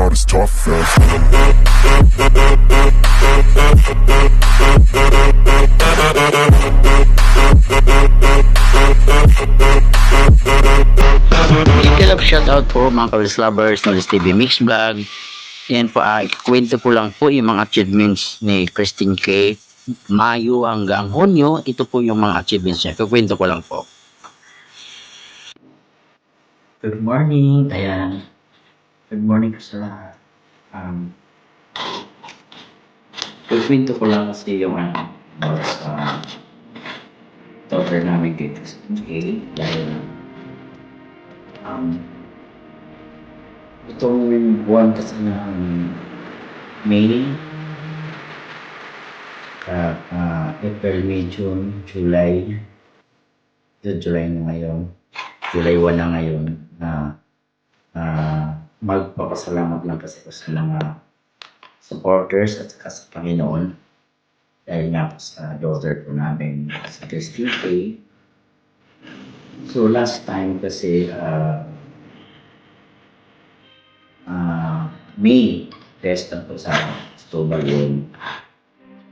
not as tough as Big love shoutout po mga Kalis Lovers ng TV Mix Vlog. Yan po, ah, kwento ko lang po yung mga achievements ni Christine K. Mayo hanggang Hunyo, ito po yung mga achievements niya. Kukwento ko lang po. Good morning, Ayan. Good morning po sa lahat. Um, kukwento ko lang kasi yung ano, about sa daughter namin kay Christine K. Dahil um, itong buwan kasi ng May, uh, uh, April, May, June, July, ito July na ngayon, July 1 na ngayon, na uh, magpapasalamat lang kasi ko sa mga supporters at saka sa Panginoon dahil nga po sa daughter ko namin sa Christine K. So last time kasi uh, uh, May test na po sa Stobal yun.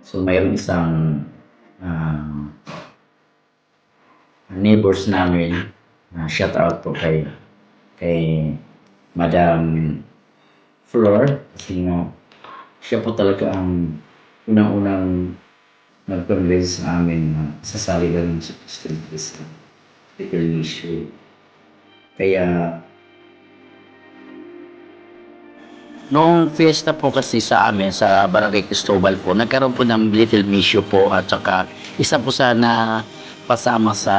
So mayroon isang uh, neighbors namin uh, shout out po kay kay Madam Flor kasi siya po talaga ang unang-unang nag-convince sa amin na sasali kami sa Christian particular issue. Kaya, Noong fiesta po kasi sa amin, sa Barangay Cristobal po, nagkaroon po ng little issue po at saka isa po sana pasama sa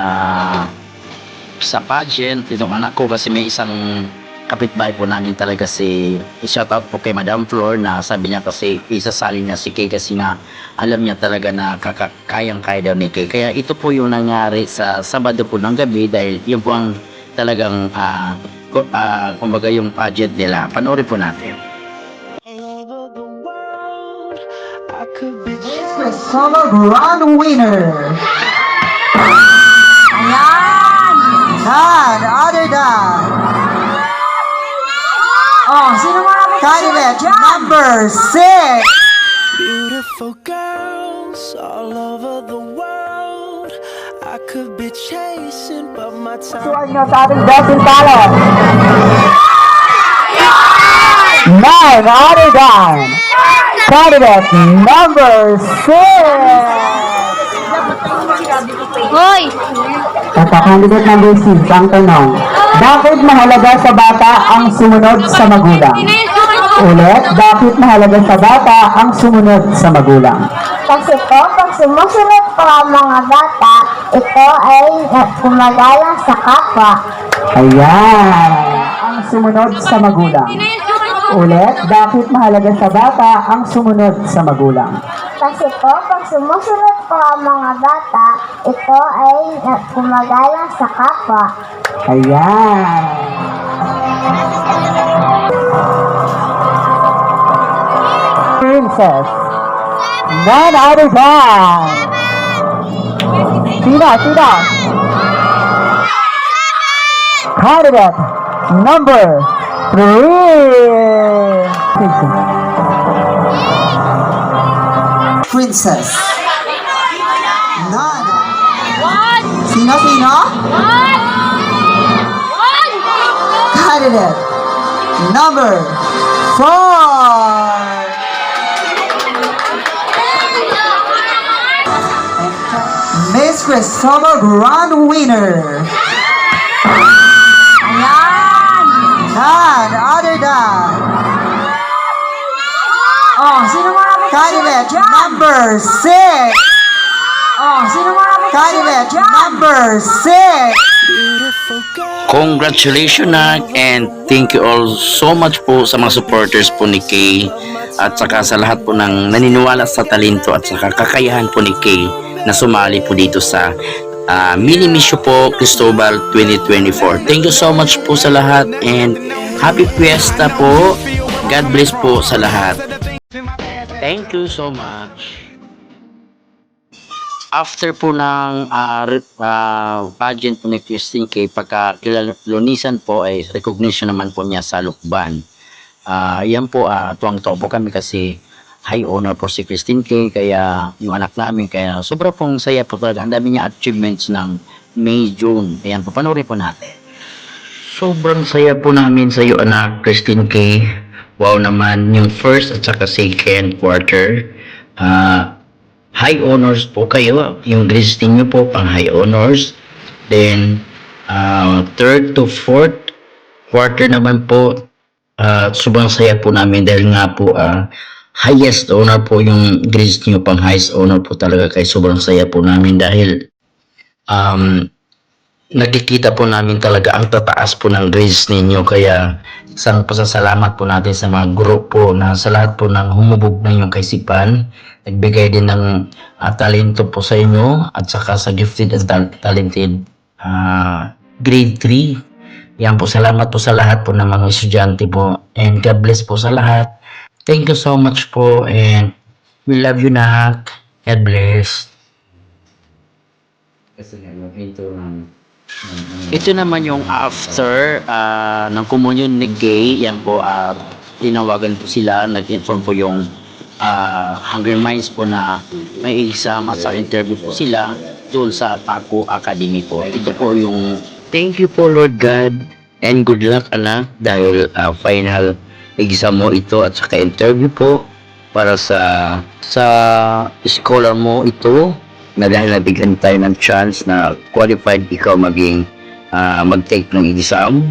sa pageant. Itong anak ko kasi may isang kapitbahay po namin talaga si shout out po kay Madam Flor na sabi niya kasi isasali niya si Kay kasi nga alam niya talaga na kakayang kaya daw ni Kay. Kaya ito po yung nangyari sa Sabado po ng gabi dahil yun po ang talagang ko- ah, kumbaga yung pageant nila. Panoorin po natin. Express Summer Grand Winner. None other than Oh, sino mga candidate number 6 beautiful girls all over the world. I could be chasing, but my time. Suwan nyo sa ating dressing talent. None other than candidate number 6 Hoy! Kata-candidate number 6 ang tanong, bakit mahalaga sa bata ang sumunod sa magulang? Ulit, bakit mahalaga sa bata ang sumunod sa magulang? Kasi po, pag sumusunod po ang mga bata, ito ay eh, gumagala sa kapwa. Ayan, ang sumunod sa magulang. Ulit, bakit mahalaga sa bata ang sumunod sa magulang? Kasi po, pag sumusunod po ang mga bata, ito ay eh, gumagala sa kapwa. Ayan. Princess. None other than. Sino? Sino? Candidate number three. Princess. None. One. Sino? Sino? Candidate number four. Miss Cristobal Grand Winner. None other than. Candidate number six. Oh, sino mga Candidate number six. Beautiful girl. Congratulations Nak and thank you all so much po sa mga supporters po ni Kay at saka sa lahat po ng naniniwala sa talento at saka kakayahan po ni Kay na sumali po dito sa ah, Mini Misyo po Cristobal 2024. Thank you so much po sa lahat and happy fiesta po. God bless po sa lahat. Thank you so much. After po ng re- ah, pageant po ni Christine K, pagka kilunisan po ay recognition naman po niya sa Lukban. Ah, yan po, ah, tuwang-tuwa kami kasi high honor po si Christine K. Kaya yung anak namin, kaya sobra pong saya po talaga. Ang dami niya achievements ng May, June. Ayan po, panoorin po natin. Sobrang saya po namin sa iyo, anak, Christine K. Wow naman, yung first at saka second quarter. Ah, high honors po kayo. Yung listing nyo po pang high honors. Then, ah, third to fourth quarter naman po, ah, sobrang saya po namin dahil nga po ah, highest honor po yung grades nyo pang highest honor po talaga kaya sobrang saya po namin dahil um, nakikita po namin talaga ang tataas po ng grades ninyo. Kaya isang pasasalamat po natin sa mga grupo na sa lahat po ng humubog ng yung kaisipan. Nagbigay din ng ah, talento po sa inyo at saka sa gifted and tal- talented ah, grade 3 yan po salamat po sa lahat po ng mga estudyante po. And God bless po sa lahat. Thank you so much po and we love you nak. God bless ito naman yung after ah, ng communion ni Gay, yan po, ah, tinawagan po sila, nag-inform po yung ah, Hungry Minds po na may exam at sa interview po sila doon sa Paco Academy po. Ito po yung thank you po Lord God and good luck anak dahil ah, final exam mo ito at saka interview po para sa sa scholar mo ito na dahil nabigyan tayo ng chance na qualified ikaw maging ah, mag-take ng exam.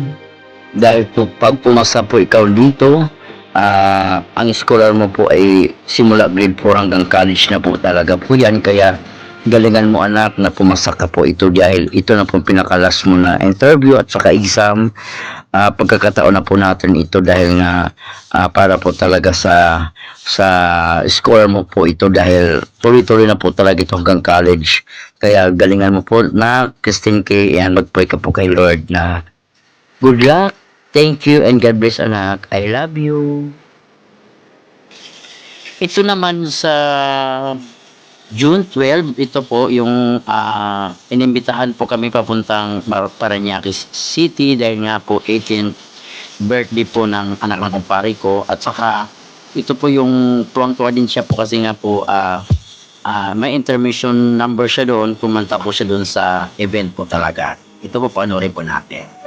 Dahil po, pag pumasa po ikaw dito, ah, ang scholar mo po ay simula grade 4 hanggang college na po talaga po yan. Kaya galingan mo anak na pumasa ka po ito dahil ito na po pinakalas mo na interview at saka exam. Ah, pagkakataon na po natin ito dahil nga ah, para po talaga sa sa score mo po ito dahil tuloy-tuloy na po talaga ito hanggang college. Kaya galingan mo po na Christine K. Yan, mag-pray ka po kay Lord na good luck, thank you, and God bless anak. I love you. Ito naman sa June 12, ito po yung ah, inimbitahan po kami papuntang Parañaque City dahil nga po 18th birthday po ng anak ng kumpare ko. At saka ito po yung tuwang-tuwa din siya po kasi nga po ah, ah, may intermission number siya doon kumanta po siya doon sa event po talaga. Ito po panoorin po natin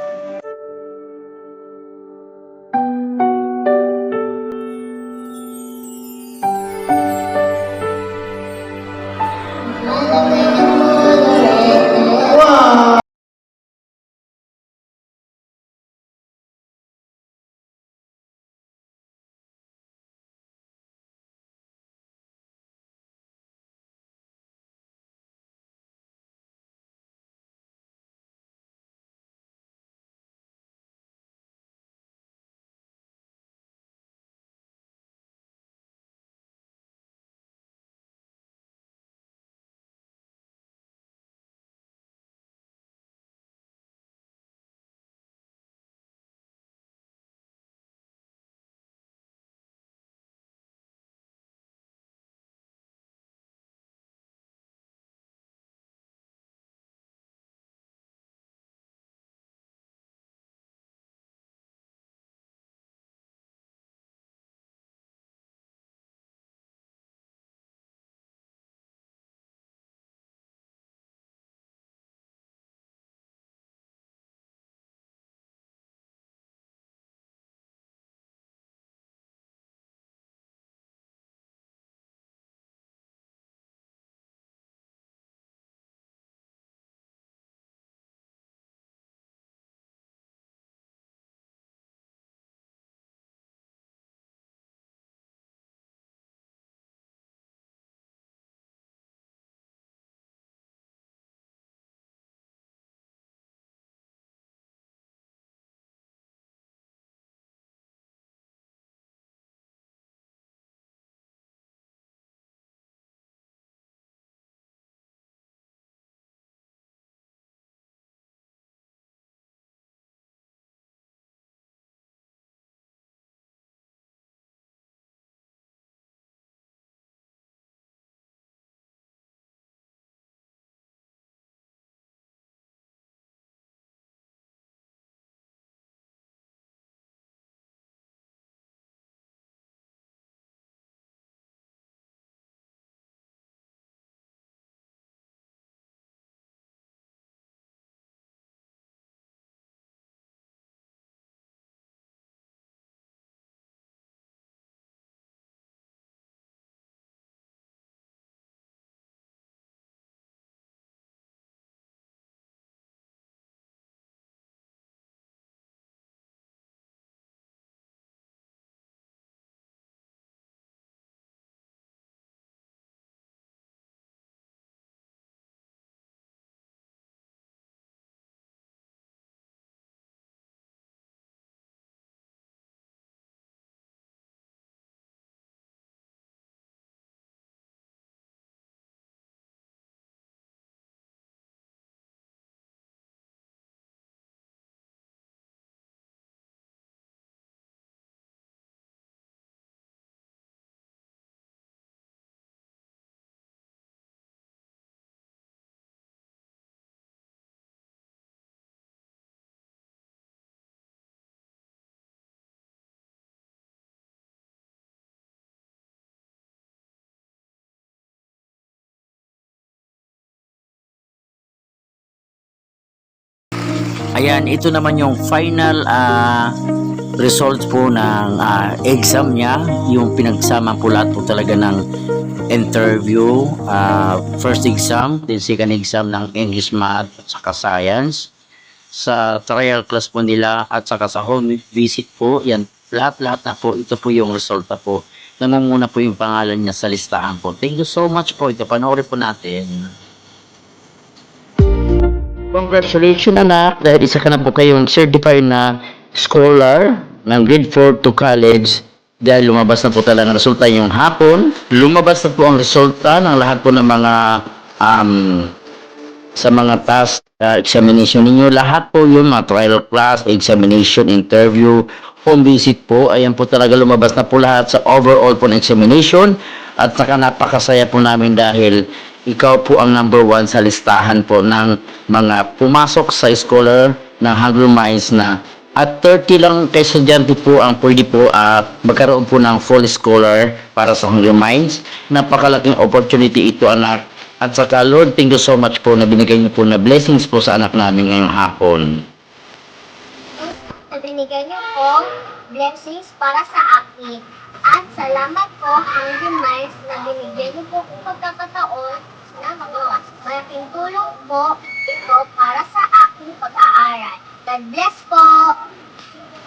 Ayan, ito naman yung final ah, results po ng ah, exam niya. Yung pinagsama po lahat po talaga ng interview, ah, first exam, then second exam ng English Math at saka Science. Sa trial class po nila at saka sa home visit po, yan, lahat-lahat na po, ito po yung resulta po. Nangunguna po yung pangalan niya sa listahan po. Thank you so much po. Ito, panoorin po natin. Congratulations anak dahil isa ka na po kayong certified na scholar ng grade 4 to college dahil lumabas na po talaga ang resulta yung hapon. Lumabas na po ang resulta ng lahat po ng mga um, sa mga task uh, examination ninyo. Lahat po yung mga trial class, examination, interview, home visit po. Ayan po talaga lumabas na po lahat sa overall po ng examination. At saka napakasaya po namin dahil ikaw po ang number one sa listahan po ng mga pumasok sa scholar ng Hungry Minds na at 30 lang kay estudyante po ang pwede po at magkaroon po ng full scholar para sa Hungry Minds. Napakalaking opportunity ito anak. At saka Lord, thank you so much po na binigay niyo po na blessings po sa anak namin ngayong hapon. na binigay niyo po blessings para sa akin. At salamat po, Hungry Minds, na binigyan niyo po kong pagkakataon na magawa. Malaking tulong po ito para sa aking pag-aaral. God bless po!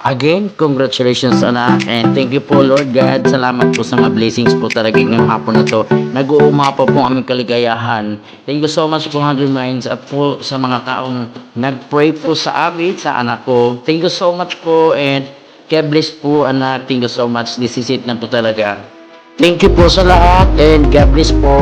Again, congratulations anak and thank you po Lord God. Salamat po sa mga blessings po talaga ngayong hapon na to. Nag-uuma pa po ang aming kaligayahan. Thank you so much po Hungry Minds at po sa mga taong nag-pray po sa amin, sa anak ko. Thank you so much po and God bless po anak. Thank you so much. This is it na po talaga. Thank you po sa lahat and God bless po.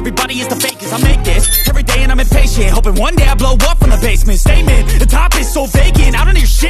Everybody is the fakest. I make this every day and I'm impatient. Hoping one day I blow up from the basement. Statement, the top is so vacant. I don't hear shit.